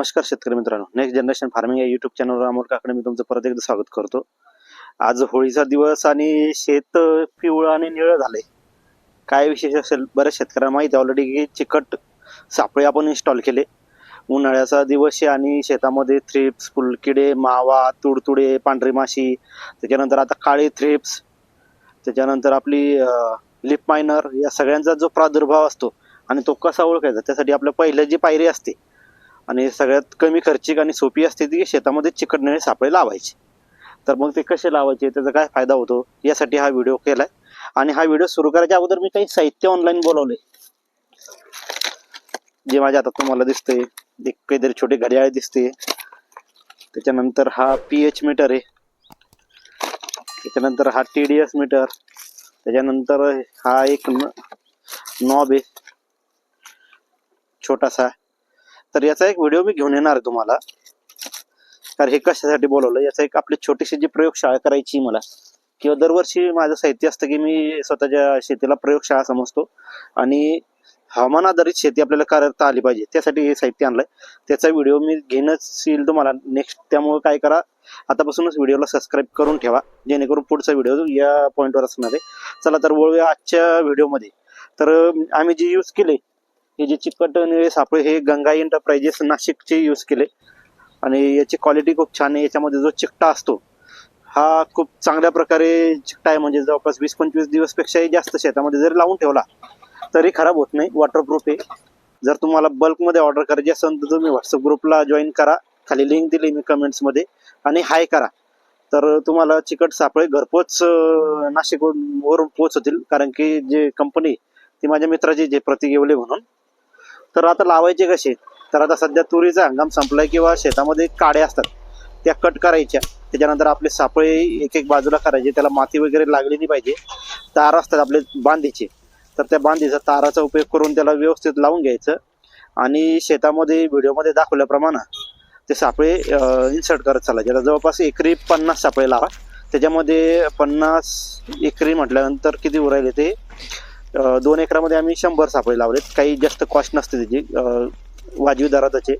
नमस्कार शेतकरी मित्रांनो. नेक्स्ट जनरेशन फार्मिंग या युट्यूब चॅनलवर अमोल काकडे मी तुमचं परत एकदा स्वागत करतो. आज होळीचा दिवस आणि शेत पिवळं आणि निळं झालंय. काय विशेष असेल? बऱ्याच शेतकऱ्यांना माहिती आहे. ऑलरेडी की चिकट सापळे आपण इन्स्टॉल केले. उन्हाळ्याचा दिवस आहे आणि शेतामध्ये थ्रिप्स फुलकिडे मावा तुडतुडे पांढरी माशी त्याच्यानंतर आता काळे थ्रिप्स त्याच्यानंतर आपली लिप मायनर या सगळ्यांचा जो प्रादुर्भाव असतो आणि तो कसा ओळखायचा? त्यासाठी आपल्या पहिलं जी पायरी असते आणि सगळ्यात कमी खर्चिक आणि सोपी असते ती शेतामध्ये चिकटणारे सापळे लावायचे. तर मग ते कसे लावायचे? त्याचा काय फायदा होतो? यासाठी हा व्हिडिओ केलाय. आणि हा व्हिडिओ सुरू करायच्या अगोदर मी काही साहित्य ऑनलाईन बोलवले जे माझ्या आता तुम्हाला दिसतंय एक काहीतरी छोटे घड्याळ दिसते. त्याच्यानंतर हा पी एच मीटर आहे. त्याच्यानंतर हा टी डी एस मीटर त्याच्यानंतर हा एक नॉब आहे. छोटासा. तर याचा एक व्हिडिओ मी घेऊन येणार आहे तुम्हाला. तर हे कशासाठी बोलवलं? याचा एक आपली छोटीशी जी प्रयोगशाळा करायची मला किंवा दरवर्षी माझं साहित्य असतं की मी स्वतःच्या शेतीला प्रयोगशाळा समजतो. आणि हवामान आधारित शेती आपल्याला करता आली पाहिजे. त्यासाठी हे साहित्य आणलंय. त्याचा व्हिडिओ मी घेणंच येईल तुम्हाला. नेक्स्ट त्यामुळे काय करा आतापासूनच व्हिडिओला सबस्क्राईब करून ठेवा. जेणेकरून पुढचा व्हिडिओ या पॉईंटवर असणार आहे. चला तर वळूया आजच्या व्हिडिओमध्ये तर आम्ही जे यूज केले हे जे चिकट निळे सापळे हे गंगा एंटरप्राइजेस नाशिकचे यूज केले. आणि याची क्वालिटी खूप छान आहे. याच्यामध्ये जो चिकटा असतो हा खूप चांगल्या प्रकारे चिकटा आहे. म्हणजे जवळपास वीस पंचवीस दिवसपेक्षाही जास्त शेतामध्ये जरी लावून ठेवला तरी खराब होत नाही. वॉटरप्रूफ आहे. जर तुम्हाला बल्कमध्ये ऑर्डर करायची असेल तर तुम्ही व्हॉट्सअप ग्रुपला जॉईन करा. खाली लिंक दिली मी कमेंट्समध्ये आणि हाय करा. तर तुम्हाला चिकट सापळे घरपोच नाशिकवरून नाशिक होतील कारण की जे कंपनी ती माझ्या मित्राची जे प्रतीक येवले म्हणून तर आता लावायचे कसे? तर आता सध्या तुरीचा हंगाम संपलाय किंवा शेतामध्ये काड्या असतात त्या कट करायच्या. त्याच्यानंतर आपले सापळे एक एक बाजूला करायचे त्याला माती वगैरे लागली नाही पाहिजे. तार असतात आपले बांधीचे. तर त्या बांधीचा ताराचा उपयोग करून त्याला व्यवस्थित लावून घ्यायचं. आणि शेतामध्ये व्हिडिओमध्ये दाखवल्याप्रमाणे ते सापळे इन्सर्ट करत चालायचे आता जवळपास एकरी पन्नास सापळे लावा. त्याच्यामध्ये पन्नास एकरी म्हटल्यानंतर किती उरायले ते? दोन एकरामध्ये आम्ही शंभर सापळे लावलेत. काही जास्त कॉस्ट नसते त्याची. वाजवी वाजवी त्याचे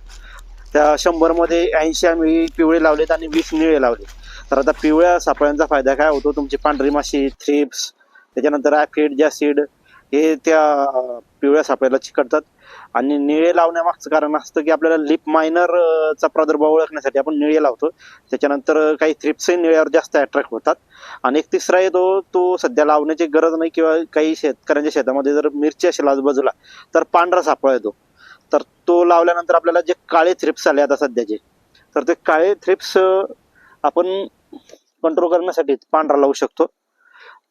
त्या शंभरमध्ये ऐंशी आम्ही पिवळे लावलेत आणि वीस निळे लावले तर आता पिवळ्या सापळ्यांचा फायदा काय होतो? तुमची पांढरी माशी थ्रिप्स त्याच्यानंतर ॲफिड जॅसिड हे त्या पिवळ्या सापळ्याला चिकटतात. आणि निळे लावण्यामागचं कारण असतं की आपल्याला लिप मायनर चा प्रादुर्भाव ओळखण्यासाठी आपण निळे लावतो. त्याच्यानंतर काही थ्रिप्सही निळ्यावर जास्त अट्रॅक्ट होतात. आणि एक तिसरा येतो तो सध्या लावण्याची गरज नाही किंवा काही शेतकऱ्यांच्या शेतामध्ये जर मिरची असेल आजूबाजूला तर पांढरा सापळा येतो. तर तो लावल्यानंतर आपल्याला जे काळे थ्रिप्स आले आता सध्याचे तर ते काळे थ्रिप्स आपण कंट्रोल करण्यासाठी पांढरा लावू शकतो.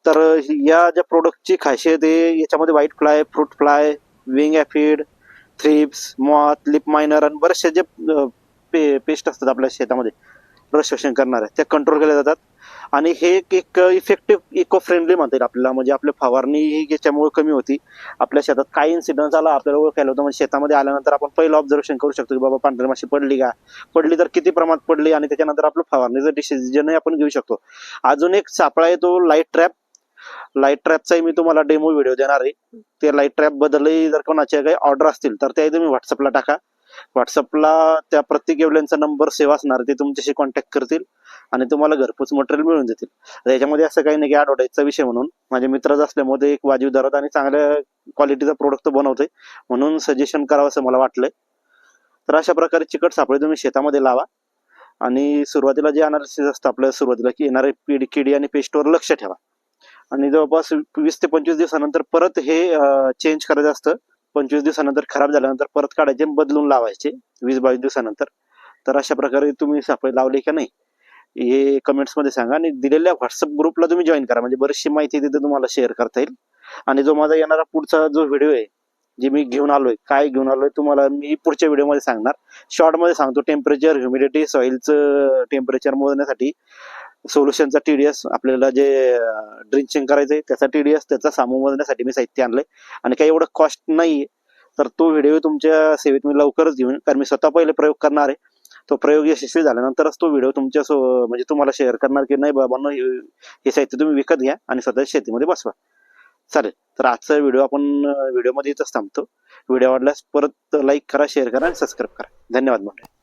तर या ज्या प्रोडक्टची खासियत आहे याच्यामध्ये white fly fruit fly wing aphid thrips moth leaf miner आणि बरेचसे जे पे पेस्ट असतात आपल्या शेतामध्ये रस शोषण करणारे त्या कंट्रोल केल्या जातात. आणि हे एक- एक इफेक्टिव्ह इको फ्रेंडली म्हणता येईल आपल्याला. म्हणजे आपली फवारणी ही याच्यामुळे कमी होती. आपल्या शेतात काय इन्सिडन्स आला आपल्याला ओळखायला होतं. म्हणजे शेतामध्ये आल्यानंतर आपण पहिलं ऑब्झर्वेशन करू शकतो की बाबा पांढरी माशी पडली का? पडली तर किती प्रमाणात पडली? आणि त्याच्यानंतर आपलं फवारणीचं डिसिजनही आपण घेऊ शकतो. अजून एक सापळा आहे तो लाइट ट्रॅप लाइट ट्रॅपचाही मी तुम्हाला डेमो व्हिडिओ देणार आहे. ते लाइट ट्रॅप बद्दलही जर कोणाचे काही ऑर्डर असतील तर त्याही तुम्ही व्हॉट्सअपला टाका. व्हॉट्सअपला त्या प्रत्येक एवढ्यांचा नंबर सेव्ह असणार ते तुमच्याशी कॉन्टॅक्ट करतील आणि तुम्हाला घरपोच मटेरियल मिळून देतील. याच्यामध्ये असं काही नाही की ॲडव्हर्टाईजचा विषय म्हणून. माझ्या मित्रच असल्यामुळे एक वाजीव दरात आणि चांगल्या क्वालिटीचा प्रोडक्ट तो बनवतोय. म्हणून सजेशन करावं असं मला वाटलंय. तर अशा प्रकारे चिकट सापळे तुम्ही शेतामध्ये लावा. आणि सुरुवातीला जे अनालिसिस असतं आपल्या सुरुवातीला की येणारे पिढी किडी आणि पेस्टवर लक्ष ठेवा. आणि जवळपास वीस ते पंचवीस दिवसानंतर परत हे चेंज करायचं असतं. पंचवीस दिवसानंतर खराब झाल्यानंतर परत काढायचे बदलून लावायचे वीस बावीस दिवसानंतर. तर अशा प्रकारे तुम्ही सापळे लावले का नाही हे कमेंट्समध्ये सांगा आणि दिलेल्या व्हॉट्सअप ग्रुपला तुम्ही जॉईन करा. म्हणजे बरीचशी माहिती तिथे तुम्हाला शेअर करता येईल. आणि जो माझा येणारा पुढचा जो व्हिडिओ आहे जे मी घेऊन आलोय काय घेऊन आलोय तुम्हाला मी पुढच्या व्हिडिओमध्ये सांगणार. शॉर्टमध्ये सांगतो टेम्परेचर ह्युमिडिटी सॉइलचं टेम्परेचर मोजण्यासाठी सोल्युशनचा टीडीएस आपल्याला जे ड्रिंचिंग करायचंय त्याचा टीडीएस त्याचा सामू मोजण्यासाठी मी साहित्य आणलंय. आणि काही एवढं कॉस्ट नाहीये. तर तो व्हिडिओ तुमच्या सेवेत मी लवकरच घेऊन कारण मी स्वतः पहिले प्रयोग करणार आहे. तो प्रयोग यशस्वी झाल्यानंतरच तो व्हिडिओ तुमच्या सो म्हणजे तुम्हाला शेअर करणार की नाही बाबा हे साहित्य तुम्ही विकत घ्या आणि स्वतः शेतीमध्ये बसवा. चालेल. तर आजचा व्हिडिओ आपण व्हिडिओमध्ये इथंच थांबतो. व्हिडिओ आवडल्यास परत लाईक करा शेअर करा आणि सबस्क्राईब करा. धन्यवाद मंडळी.